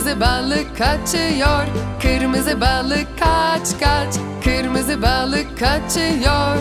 Kırmızı balık kaçıyor Kırmızı balık kaç kaç Kırmızı balık kaçıyor